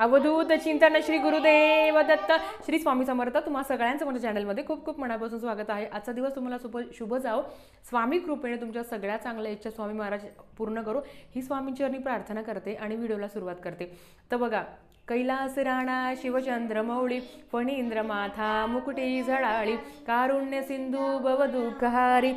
अवधूत चिंतन श्री गुरुदेव दत्त. श्री स्वामी समर्थ तुम्हा सगळ्यांचं माझ्या चॅनलमध्ये खूप खूप मनापासून स्वागत आहे. आजचा दिवस तुम्हाला शुभ शुभ जाओ. स्वामी कृपेने तुमच्या सगळ्या चांगल्या इच्छा स्वामी महाराज पूर्ण करू. ही स्वामींचरणी प्रार्थना करते आणि व्हिडिओला सुरुवात करते. तर बघा कैलास राणा शिवचंद्र मौळी फणींद्र माथा मुकुटी झळाळी कारुण्य सिंधू भवदुःखहारी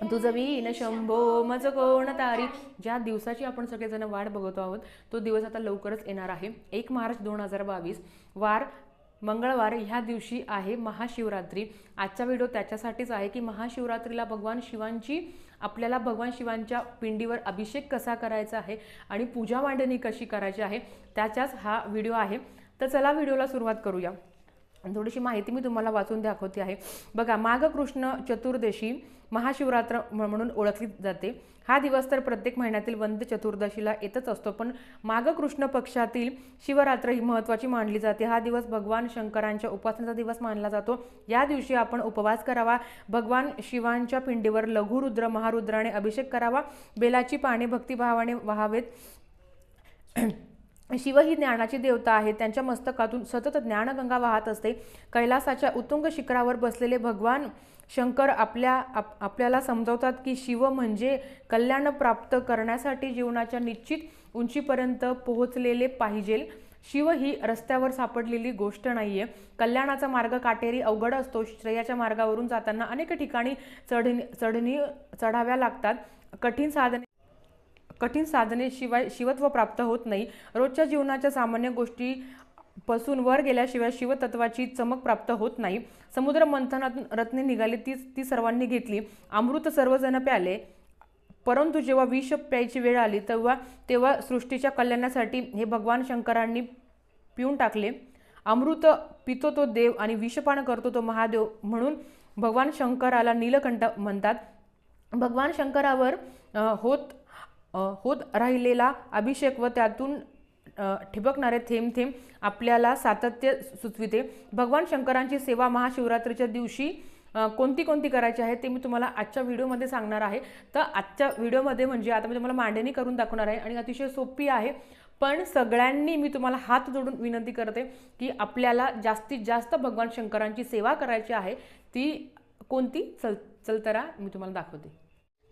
तुझं वीन शंभो मज कोण तारी? ज्या दिवसाची आपण सगळेजण वाट बघतो आहोत तो दिवस आता लवकरच येणार आहे. एक मार्च दोन हजार बावीस वार मंगळवार ह्या दिवशी आहे महाशिवरात्री. आजचा व्हिडिओ त्याच्यासाठीच आहे की महाशिवरात्रीला भगवान शिवांची आपल्याला भगवान शिवांच्या पिंडीवर अभिषेक कसा करायचा आहे आणि पूजा मांडणी कशी करायची आहे त्याच्याच हा व्हिडिओ आहे. तर चला व्हिडिओला सुरुवात करूया. थोडीशी माहिती मी तुम्हाला वाचून दाखवते आहे. बघा माघ कृष्ण चतुर्दशी महाशिवरात्र म्हणून ओळखली जाते. हा दिवस तर प्रत्येक महिन्यातील वंद चतुर्दशीला येतच असतो पण माघ कृष्ण पक्षातील शिवरात्र ही महत्त्वाची मानली जाते. हा दिवस भगवान शंकरांच्या उपासनेचा दिवस मानला जातो. या दिवशी आपण उपवास करावा भगवान शिवांच्या पिंडीवर लघुरुद्र महारुद्राने अभिषेक करावा बेलाची पाने भक्तिभावाने व्हावेत. शिव ही ज्ञानाची देवता आहे त्यांच्या मस्तकातून सतत ज्ञानगंगा वाहत असते. कैलासाच्या उत्तुंग शिखरावर बसलेले भगवान शंकर आपल्या आप आपल्याला समजवतात की शिव म्हणजे कल्याण प्राप्त करण्यासाठी जीवनाच्या निश्चित उंचीपर्यंत पोहोचलेले पाहिजेल शिव ही रस्त्यावर सापडलेली गोष्ट नाहीये. कल्याणाचा मार्ग काटेरी अवघड असतो. श्रेयाच्या मार्गावरून जाताना अनेक ठिकाणी चढणी चढणी चढाव्या लागतात. कठीण साधने कठीण साधने शिवाय शिवत्व प्राप्त होत नाही. रोजच्या जीवनाच्या सामान्य गोष्टी पासून वर गेल्याशिवाय शिवतत्वाची चमक प्राप्त होत नाही. समुद्र मंथनातून रत्ने निघाली ती ती सर्वांनी घेतली. अमृत सर्वजण प्याले. परंतु जेव्हा विष प्यायची वेळ आली तेव्हा तेव्हा सृष्टीच्या कल्याणासाठी हे भगवान शंकरांनी पिऊन टाकले. अमृत पितो तो देव आणि विषपान करतो तो महादेव म्हणून भगवान शंकराला नीलकंठ म्हणतात. भगवान शंकरावर होत होत राहिलेला अभिषेक व त्यातून ठिबकणारे थेंब थेंब आपल्याला सातत्य सुचविते. भगवान शंकरांची सेवा महाशिवरात्रीच्या दिवशी कोणती कोणती करायची आहे ते मी तुम्हाला आजच्या व्हिडिओमध्ये सांगणार आहे. तर आजच्या व्हिडिओमध्ये म्हणजे आता मी तुम्हाला मांडणी करून दाखवणार आहे आणि अतिशय सोपी आहे. पण सगळ्यांनी मी तुम्हाला हात जोडून विनंती करते की आपल्याला जास्तीत जास्त भगवान शंकरांची सेवा करायची आहे ती कोणती? चल चलतरा मी तुम्हाला दाखवते.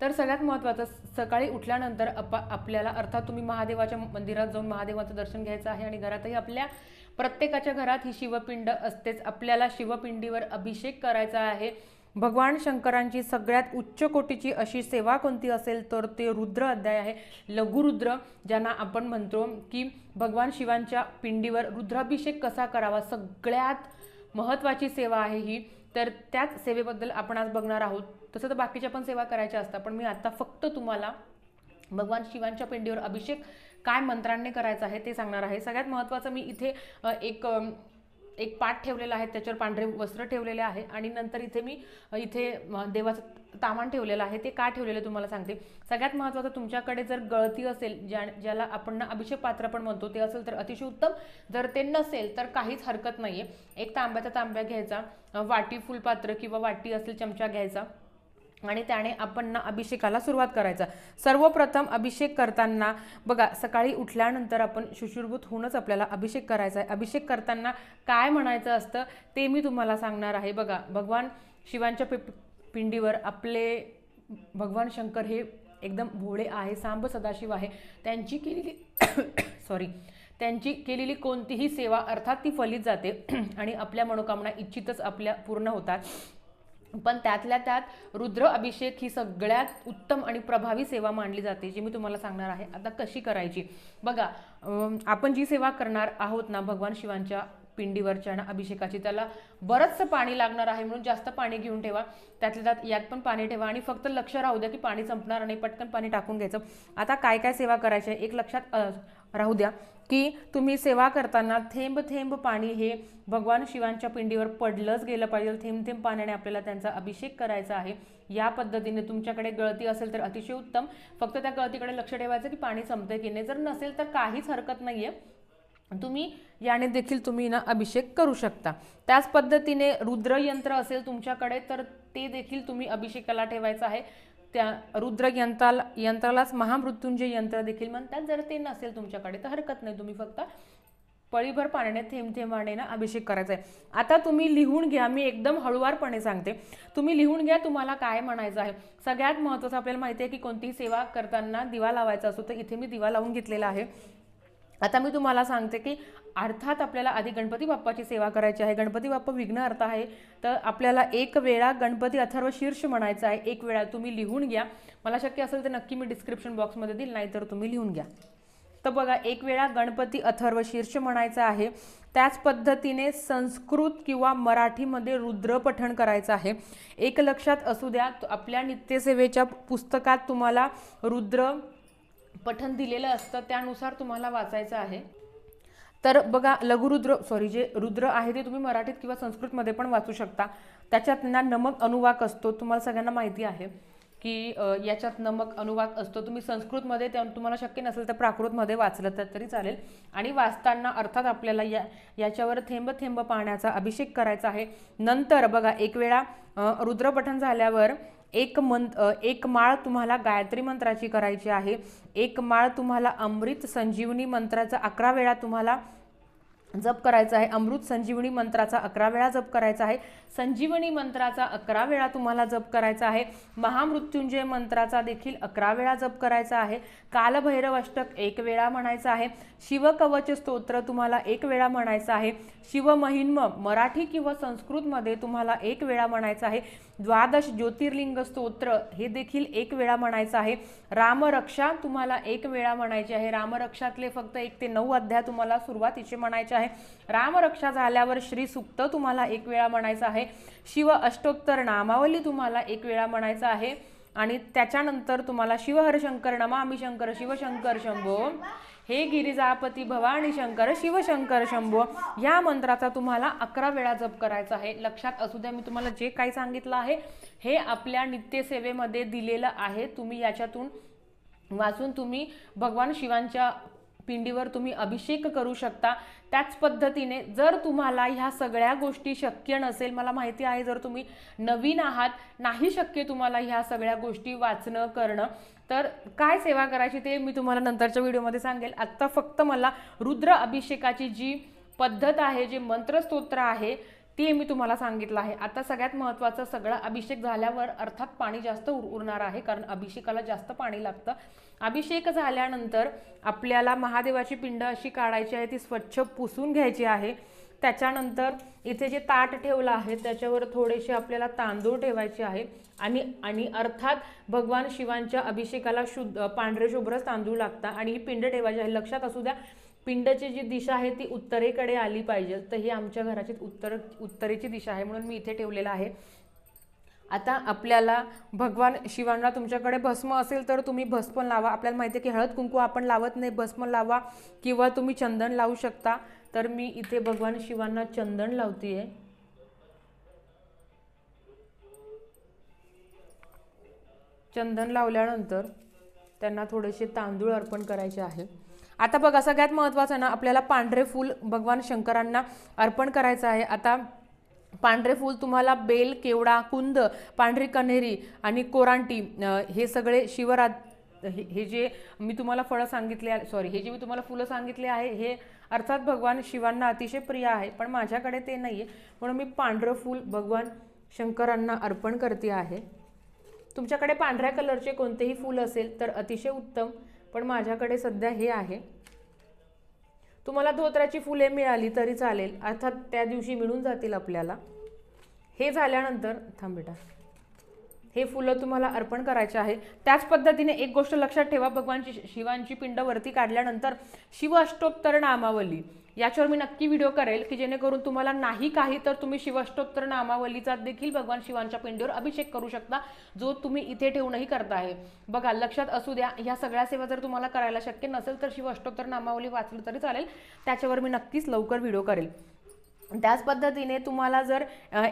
तर सगळ्यात महत्त्वाचं सकाळी उठल्यानंतर अपा आपल्याला अर्थात तुम्ही महादेवाच्या मंदिरात जाऊन महादेवाचं दर्शन घ्यायचं आहे आणि घरातही आपल्या प्रत्येकाच्या घरात ही शिवपिंड असतेच. आपल्याला शिवपिंडीवर अभिषेक करायचा आहे. भगवान शंकरांची सगळ्यात उच्च कोटीची अशी सेवा कोणती असेल तर ते रुद्र अध्याय आहे. लघुरुद्र ज्यांना आपण म्हणतो की भगवान शिवांच्या पिंडीवर रुद्राभिषेक कसा करावा सगळ्यात महत्त्वाची सेवा आहे ही. तर त्याच सेवेबद्दल आपण आज बघणार आहोत. तसं तर बाकीच्या पण सेवा करायच्या असतात पण मी आता फक्त तुम्हाला भगवान शिवांच्या पिंडीवर अभिषेक काय मंत्रांनी करायचा आहे ते सांगणार आहे. सगळ्यात महत्त्वाचं मी इथे एक एक पाठ ठेवलेला आहे त्याच्यावर पांढरे वस्त्र ठेवलेले आहे आणि नंतर इथे मी इथे देवाचं तामान ठेवलेलं आहे ते का ठेवलेलं तुम्हाला सांगते. सगळ्यात महत्त्वाचं तुमच्याकडे जर गळती असेल ज्या ज्याला आपण ना अभिषेक पात्र पण म्हणतो ते असेल तर अतिशय उत्तम. जर ते नसेल तर काहीच हरकत नाहीये. एक तांब्याचा तांब्या घ्यायचा वाटी फुलपात्र किंवा वाटी असेल चमचा घ्यायचा. आणि त्याने आपण ना अभिषेकाला सुरुवात करायचा. सर्वप्रथम अभिषेक करताना बघा सकाळी उठल्यानंतर आपण शुशुरभूत होऊनच आपल्याला अभिषेक करायचा आहे अभिषेक करताना काय म्हणायचं असतं ते मी तुम्हाला सांगणार आहे. बघा भगवान शिवांच्या पि पिंडीवर आपले भगवान शंकर हे एकदम भोळे आहे सांब सदाशिव आहे. त्यांची केलेली सॉरी त्यांची केलेली कोणतीही सेवा अर्थात ती फलित जाते. आणि आपल्या मनोकामना इच्छितच आपल्या पूर्ण होतात. पण त्यातल्या त्यात रुद्र अभिषेक ही सगळ्यात उत्तम आणि प्रभावी सेवा मानली जाते जी मी तुम्हाला सांगणार आहे. आता कशी करायची? बघा आपण जी सेवा करणार आहोत ना भगवान शिवांच्या पिंडीवरच्या ना अभिषेकाची त्याला बरंचसं पाणी लागणार आहे म्हणून जास्त पाणी घेऊन ठेवा. त्यातल्या त्यात यात पण पाणी ठेवा आणि फक्त लक्ष राहू द्या की पाणी संपणार नाही पटकन पाणी टाकून घ्यायचं. आता काय काय सेवा करायची आहे? एक लक्षात राहू द्या. की तुम्ही सेवा करताना थेंब थेंब पाणी हे भगवान शिवांच्या पिंडीवर पडलंच गेलं पाहिजे. थेंब थेंब पाण्याने आपल्याला त्यांचा अभिषेक करायचा आहे. या पद्धतीने तुमच्याकडे गळती असेल तर अतिशय उत्तम. फक्त त्या गळतीकडे लक्ष ठेवायचं की पाणी संपतंय की नाही. जर नसेल तर काहीच हरकत नाहीये. तुम्ही याने देखील तुम्ही ना अभिषेक करू शकता. त्याच पद्धतीने रुद्र यंत्र असेल तुमच्याकडे तर ते देखील तुम्ही अभिषेकाला ठेवायचं आहे. त्या रुद्र यंत्राला यंत्रालाच महामृत्यूंजय यंत्र देखील म्हणतात. जर ते नसेल तुमच्याकडे तर हरकत नाही. तुम्ही फक्त पळीभर पाण्याने थेंब थेंबाने ना अभिषेक करायचा आहे. आता तुम्ही लिहून घ्या. मी एकदम हळुवारपणे सांगते. तुम्ही लिहून घ्या तुम्हाला काय म्हणायचं आहे. सगळ्यात महत्त्वाचं आपल्याला माहिती आहे की कोणतीही सेवा करताना दिवा लावायचा असतो तर इथे मी दिवा लावून घेतलेला आहे. आता मी तुम्हाला सांगते की अर्थात आपल्याला आधी गणपती बाप्पाची सेवा करायची आहे. गणपती बाप्पा विघ्न अर्थ आहे. तर आपल्याला एक वेळा गणपती अथर्व शीर्ष म्हणायचं आहे. एक वेळा तुम्ही लिहून घ्या. मला शक्य असेल तर नक्की मी डिस्क्रिप्शन बॉक्समध्ये देईल नाही तर तुम्ही लिहून घ्या. तर बघा एक वेळा गणपती अथर्व शीर्ष म्हणायचं आहे. त्याच पद्धतीने संस्कृत किंवा मराठीमध्ये रुद्र पठण करायचं आहे. एक लक्षात असू द्या आपल्या नित्यसेवेच्या पुस्तकात तुम्हाला रुद्र पठण दिलेलं असतं त्यानुसार तुम्हाला वाचायचं आहे. तर बघा लघुरुद्र सॉरी जे रुद्र आहे ते तुम्ही मराठीत किंवा संस्कृतमध्ये पण वाचू शकता. त्याच्यात ना नमक अनुवाक असतो तुम्हाला सगळ्यांना माहिती आहे की याच्यात नमक अनुवाक असतो. तुम्ही संस्कृतमध्ये त्या तुम्हाला शक्य नसेल तर प्राकृतमध्ये वाचलं तर तरी चालेल. आणि वाचताना अर्थात आपल्याला या याच्यावर थेंब थेंब पाण्याचा अभिषेक करायचा आहे. नंतर बघा एक वेळा रुद्रपठन रुद्रपठण झाल्यावर एक मं एक माळ तुम्हाला गायत्री मंत्राची करायची आहे. एक माळ तुम्हाला अमृत संजीवनी मंत्राचा अकरा वेळा तुम्हाला जप करायचा आहे. अमृत संजीवनी मंत्राचा अकरा वेळा जप करायचा आहे. संजीवनी मंत्राचा अकरा वेळा तुम्हाला जप करायचा आहे. महामृत्युंजय मंत्राचा देखील अकरा वेळा जप करायचा आहे. कालभैरव अष्टक एक वेळा म्हणायचा आहे. शिवकवच स्तोत्र तुम्हाला एक वेळा म्हणायचं आहे. शिवमहिन्म मराठी किंवा संस्कृतमध्ये तुम्हाला एक वेळा म्हणायचं आहे. द्वादश ज्योतिर्लिंग स्तोत्र हे देखील एक वेळा म्हणायचं आहे. रामरक्षा तुम्हाला एक वेळा म्हणायची आहे. रामरक्षातले फक्त एक ते नऊ अध्याय तुम्हाला सुरुवातीचे म्हणायचे आहे. रामरक्षा झाल्यावर श्री सुक्त तुम्हाला एक वेळा म्हणायचं आहे. शिव अष्टोत्तर नामावली तुम्हाला एक वेळा म्हणायचं आहे. आणि त्याच्यानंतर तुम्हाला शिवहरशंकर आम्ही शंकर शिवशंकर शंभो. हे गिरिजापती भवानी शंकर शिवशंकर शंभो. या मंत्राचा तुम्हाला अकरा वेळा जप करायचा आहे. लक्षात असू द्या मी तुम्हाला जे काही सांगितलं आहे हे आपल्या नित्यसेवेमध्ये दिलेलं आहे. तुम्ही याच्यातून वाचून तुम्ही भगवान शिवांच्या पिंडीवर तुम्ही अभिषेक करू शकता. त्याच पद्धतीने जर तुम्हाला ह्या सगळ्या गोष्टी शक्य नसेल मला माहिती आहे जर तुम्ही नवीन आहात नाही शक्य तुम्हाला ह्या सगळ्या गोष्टी वाचणं करणं तर काय सेवा करायची ते मी तुम्हाला नंतरच्या व्हिडिओमध्ये सांगेल. आत्ता फक्त मला रुद्र अभिषेकाची जी पद्धत आहे जे मंत्रस्तोत्र आहे ते मी तुम्हाला सांगितलं आहे. आता सगळ्यात महत्त्वाचं सगळं अभिषेक झाल्यावर अर्थात पाणी जास्त उर उरणार आहे कारण अभिषेकाला जास्त पाणी लागतं. अभिषेक झाल्यानंतर आपल्याला महादेवाची पिंड अशी काढायची आहे ती स्वच्छ पुसून घ्यायची आहे. त्याच्यानंतर इथे जे ताट ठेवलं आहे त्याच्यावर थोडेसे आपल्याला तांदूळ ठेवायचे आहे. आणि आणि अर्थात भगवान शिवांच्या अभिषेकाला शुद्ध पांढरे शुभ्रच तांदूळ लागतात. आणि ही पिंड ठेवायची आहे. लक्षात असू द्या पिंडची जी दिशा आहे ती उत्तरेकडे आली पाहिजे. तर ही आमच्या घराची उत्तर उत्तरेची दिशा आहे म्हणून मी इथे ठेवलेलं आहे. आता आपल्याला भगवान शिवांना तुमच्याकडे भस्म असेल तर तुम्ही भस्म लावा. आपल्याला माहिती आहे की हळद कुंकू आपण लावत नाही. भस्म लावा किंवा तुम्ही चंदन लावू शकता. तर मी इथे भगवान शिवांना चंदन लावतीये. चंदन लावल्यानंतर त्यांना थोडेसे तांदूळ अर्पण करायचे आहे. आता बघा सगळ्यात महत्त्वाचं ना आपल्याला पांढरे फूल भगवान शंकरांना अर्पण करायचं आहे. आता पांढरे फूल तुम्हाला बेल केवडा कुंद पांढरी कन्हेरी आणि कोरांटी हे सगळे शिवरात हे हे जे मी तुम्हाला फळं सांगितले सॉरी हे जे मी तुम्हाला फुलं सांगितले आहे हे अर्थात भगवान शिवांना अतिशय प्रिय आहे. पण माझ्याकडे ते नाही आहे म्हणून मी पांढरं फूल भगवान शंकरांना अर्पण करते आहे. तुमच्याकडे पांढऱ्या कलरचे कोणतेही फूल असेल तर अतिशय उत्तम. पण माझ्याकडे सध्या हे आहे. तुम्हाला धोत्राची फुले मिळाली तरी चालेल. अर्थात त्या दिवशी मिळून जातील आपल्याला. हे झाल्यानंतर थांब बेटा. हे फुलं तुम्हाला अर्पण करायचे आहे. त्याच पद्धतीने एक गोष्ट लक्षात ठेवा भगवानची शिवांची पिंड वरती काढल्यानंतर शिव अष्टोत्तर नामावली. याच्यावर मी नक्की व्हिडिओ करेल की जेणेकरून तुम्हाला नाही काही तर तुम्ही शिवाष्टोत्तर नामावलीचा देखील भगवान शिवांच्या पिंडीवर अभिषेक करू शकता जो तुम्ही इथे ठेवूनही करताय बघा लक्षात असू द्या ह्या सगळ्या सेवा जर तुम्हाला करायला शक्य नसेल तर शिवाष्टोत्तर नामावली वाचली तरी चालेल. त्याच्यावर मी नक्कीच लवकर व्हिडिओ करेल. त्याच पद्धतीने तुम्हाला जर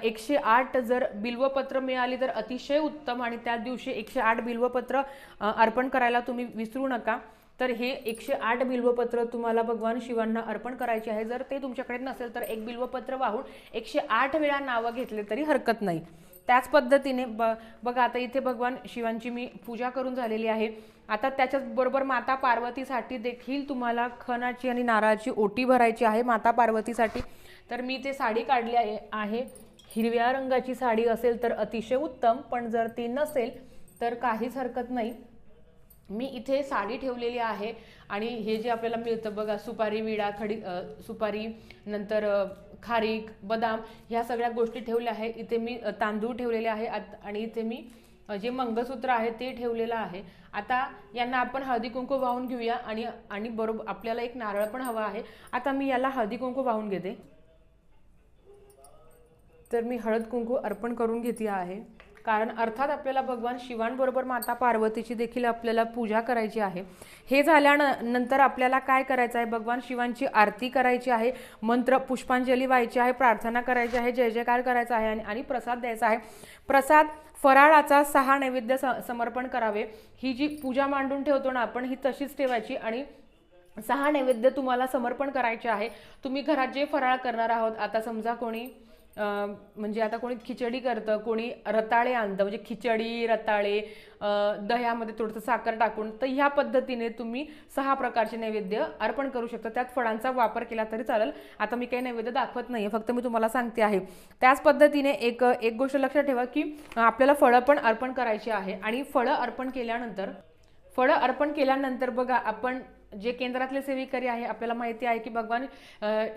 एकशे आठ जर बिल्वपत्र मिळाली तर अतिशय उत्तम आणि त्या दिवशी एकशे आठ बिल्वपत्र अर्पण करायला तुम्ही विसरू नका. तर हे एकशे आठ बिल्वपत्र तुम्हाला भगवान शिवांना अर्पण करायचे आहे. जर ते तुमच्याकडे नसेल तर एक बिल्वपत्र वाहून एकशे आठ वेळा नावं घेतले तरी हरकत नाही. त्याच पद्धतीने ब बघा आता इथे भगवान शिवांची मी पूजा करून झालेली आहे. आता त्याच्याचबरोबर माता पार्वतीसाठी देखील तुम्हाला खणाची आणि नारळाची ओटी भरायची आहे. माता पार्वतीसाठी तर मी ते साडी काढली आहे आहे. हिरव्या रंगाची साडी असेल तर अतिशय उत्तम पण जर ती नसेल तर काहीच हरकत नाही. मी इथे साडी ठेवलेली आहे आणि हे जे आपल्याला मिळतं बघा सुपारी विडा खडी सुपारी नंतर खारीक बदाम ह्या सगळ्या गोष्टी ठेवल्या आहे. इथे मी तांदूळ ठेवलेले आहे आत- आणि इथे मी जे मंगळसूत्र आहे ते ठेवलेलं आहे. आता यांना आपण हळदी कुंकू वाहून घेऊया आणि आणि बरोबर आपल्याला एक नारळ पण हवा आहे. आता मी याला हळदी कुंकू वाहून घेते. तर मी हळद कुंकू अर्पण करून घेते आहे. कारण अर्थात आपल्याला भगवान शिवांबरोबर माता पार्वतीची देखील आपल्याला पूजा करायची आहे. हे झाल्यानंतर आपल्याला काय करायचं आहे? भगवान शिवांची आरती करायची आहे. मंत्र पुष्पांजली व्हायची आहे. प्रार्थना करायची आहे. जय जयकार करायचा आहे आणि आणि प्रसाद द्यायचा आहे. प्रसाद फराळाचा सहा नैवेद्य स समर्पण करावे. ही जी पूजा मांडून ठेवतो ना आपण ही तशीच ठेवायची आणि सहा नैवेद्य तुम्हाला समर्पण करायचे आहे. तुम्ही घरात जे फराळ करणार आहोत आता समजा कोणी म्हणजे आता कोणी खिचडी करतं कोणी रताळे आणतं म्हणजे खिचडी रताळे दह्यामध्ये थोडंसं साखर टाकून तर ह्या पद्धतीने तुम्ही सहा प्रकारचे नैवेद्य अर्पण करू शकता. त्यात फळांचा वापर केला तरी चालेल. आता मी काही नैवेद्य दाखवत नाही फक्त मी तुम्हाला सांगते आहे. त्याच पद्धतीने एक एक गोष्ट लक्षात ठेवा की आपल्याला फळं पण अर्पण करायची आहे आणि फळं अर्पण केल्यानंतर फळं अर्पण केल्यानंतर बघा आपण जे केंद्रातले सेविकारी आहे आपल्याला माहिती आहे की भगवान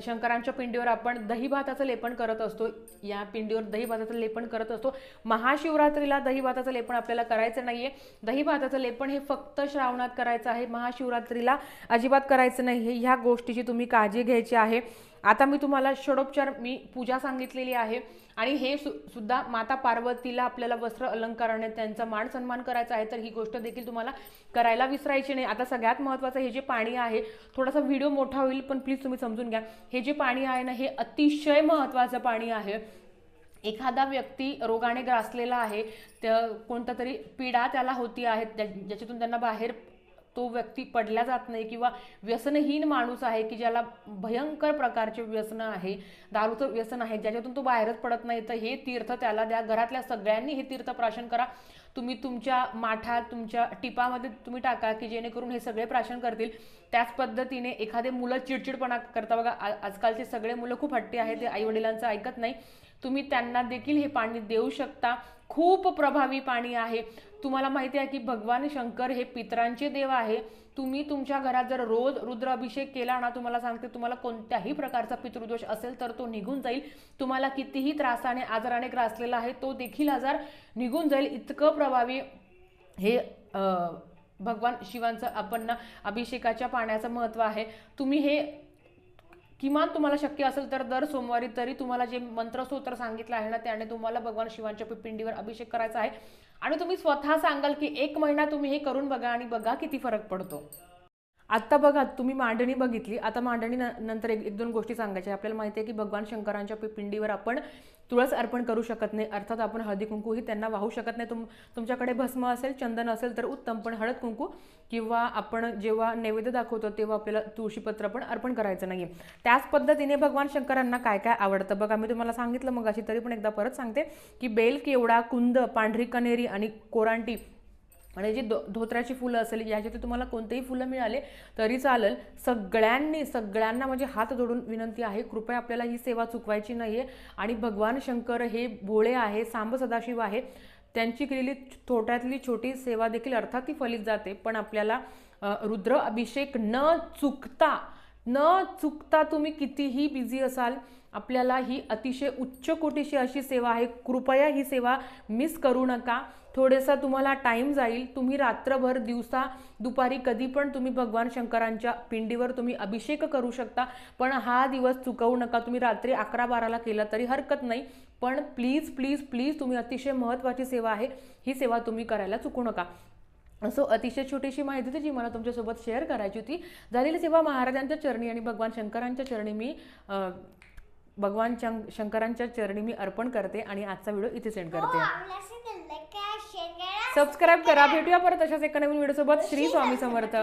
शंकरांच्या पिंडीवर आपण दहीभाताचं लेपन करत असतो. या पिंडीवर दहीभाताचं लेपन करत असतो. महाशिवरात्रीला दहीभाताचं लेपन आपल्याला करायचं नाही आहे दहीभाताचं लेपन हे फक्त श्रावणात करायचं आहे. महाशिवरात्रीला अजिबात करायचं नाही हे ह्या गोष्टीची तुम्ही काळजी घ्यायची आहे. आता मी तुम्हाला षडोपचार मी पूजा सांगितलेली आहे. आणि हे सु सुद्धा माता पार्वतीला आपल्याला वस्त्र अलंकाराने त्यांचा मान सन्मान करायचा आहे तर ही गोष्ट देखील तुम्हाला करायला विसरायची नाही. आता सगळ्यात महत्त्वाचं हे जे पाणी आहे थोडासा व्हिडिओ मोठा होईल पण प्लीज तुम्ही समजून घ्या. हे जे पाणी आहे ना हे अतिशय महत्त्वाचं पाणी आहे. एखादा व्यक्ती रोगाने ग्रासलेला आहे त्या कोणता तरी पीडा त्याला होती आहे ज्याच्यातून त्यांना बाहेर तो व्यक्ती पडला जात नाही किंवा व्यसनहीन माणूस आहे की ज्याला भयंकर प्रकारचे व्यसन आहे दारूचं व्यसन आहे ज्याच्यातून तो बाहेरच पडत नाही तर हे तीर्थ त्याला द्या. घरातल्या सगळ्यांनी हे तीर्थ प्राशन करा. तुम्ही तुमच्या माठात तुमच्या टिपामध्ये तुम्ही टाका की जेणेकरून हे सगळे प्राशन करतील. त्याच पद्धतीने एखादे मुलं चिडचिडपणा करता बघा आजकालचे सगळे मुलं खूप हट्टी आहेत ते आईवडिलांचं ऐकत नाही. तुम्ही त्यांना देखील हे पाणी देऊ शकता. खूप प्रभावी पाणी आहे. तुम्हाला माहिती आहे की भगवान शंकर हे पितरांचे देव आहे. तुम्ही तुमच्या घरात जर रोज रुद्र अभिषेक केला ना तुम्हाला सांगते तुम्हाला कोणत्याही प्रकारचा पितृदोष असेल तर तो निघून जाईल. तुम्हाला कितीही त्रासाने आजाराने ग्रासलेला आहे तो देखील आजार निघून जाईल. इतकं प्रभावी हे भगवान शिवांचं आपण ना अभिषेकाच्या पाण्याचं महत्त्व आहे. तुम्ही हे किमान तुम्हाला शक्य असेल तर दर सोमवारी तरी तुम्हाला जे मंत्रस्तोत्र सांगितलं आहे ना त्याने तुम्हाला भगवान शिवांच्या पिपिंडीवर अभिषेक करायचा आहे. आणि तुम्ही स्वतः सांगाल की एक महिना तुम्ही हे करून बघा आणि बघा किती फरक पडतो. आत्ता बघा तुम्ही मांडणी बघितली. आता मांडणी नंतर एक एक दोन गोष्टी सांगायच्या. आपल्याला माहिती आहे की भगवान शंकरांच्या पि- पिंडीवर आपण तुळस अर्पण करू शकत नाही. अर्थात आपण हळदी कुंकूही त्यांना वाहू शकत नाही. तुम तुमच्याकडे भस्म असेल चंदन असेल तर उत्तम. पण हळद कुंकू किंवा आपण जेव्हा नैवेद्य दाखवतो तेव्हा आपल्याला तुळशीपत्र पण अर्पण करायचं नाही त्याच पद्धतीने भगवान शंकरांना काय काय आवडतं? बघा मी तुम्हाला सांगितलं मग अशी तरी पण एकदा परत सांगते की बेल केवडा कुंद पांढरी कनेरी आणि कोरांटी आणि जी धो धोत्र्याची फुलं असेल याच्यात तुम्हाला कोणतेही फुलं मिळाले तरी चालेल. सगळ्यांनी सगळ्यांना म्हणजे हात जोडून विनंती आहे कृपया आपल्याला ही सेवा चुकवायची नाही आहे आणि भगवान शंकर हे भोळे आहे सांब सदाशिव आहे. त्यांची केलेली थोट्यातली छोटी सेवा देखील अर्थात ती फलित जाते. पण आपल्याला रुद्र अभिषेक न चुकता न चुकता तुम्ही कितीही बिझी असाल आपल्याला ही अतिशय उच्च कोटीशी अशी सेवा आहे. कृपया ही सेवा मिस करू नका. थोडासा तुम्हाला टाईम जाईल. तुम्ही रात्रभर दिवसा दुपारी कधी पण तुम्ही भगवान शंकरांच्या पिंडीवर तुम्ही अभिषेक करू शकता. पण हा दिवस चुकवू नका. तुम्ही रात्री अकरा बाराला केला तरी हरकत नाही. पण प्लीज प्लीज प्लीज तुम्ही अतिशय महत्त्वाची सेवा आहे. ही सेवा तुम्ही करायला चुकू नका. असो अतिशय छोटीशी माहिती होती जी मला तुमच्यासोबत शेअर करायची होती. झालेली सेवा महाराजांच्या चरणी आणि भगवान शंकरांच्या चरणी मी भगवान शंकरांच्या चरणी मी अर्पण करते आणि आजचा व्हिडिओ इथे सेंड करते. हो, लाईक करा शेअर करा सबस्क्राईब करा. भेटूया परत अशाच एका नवीन व्हिडिओ सोबत. श्री स्वामी समर्थ.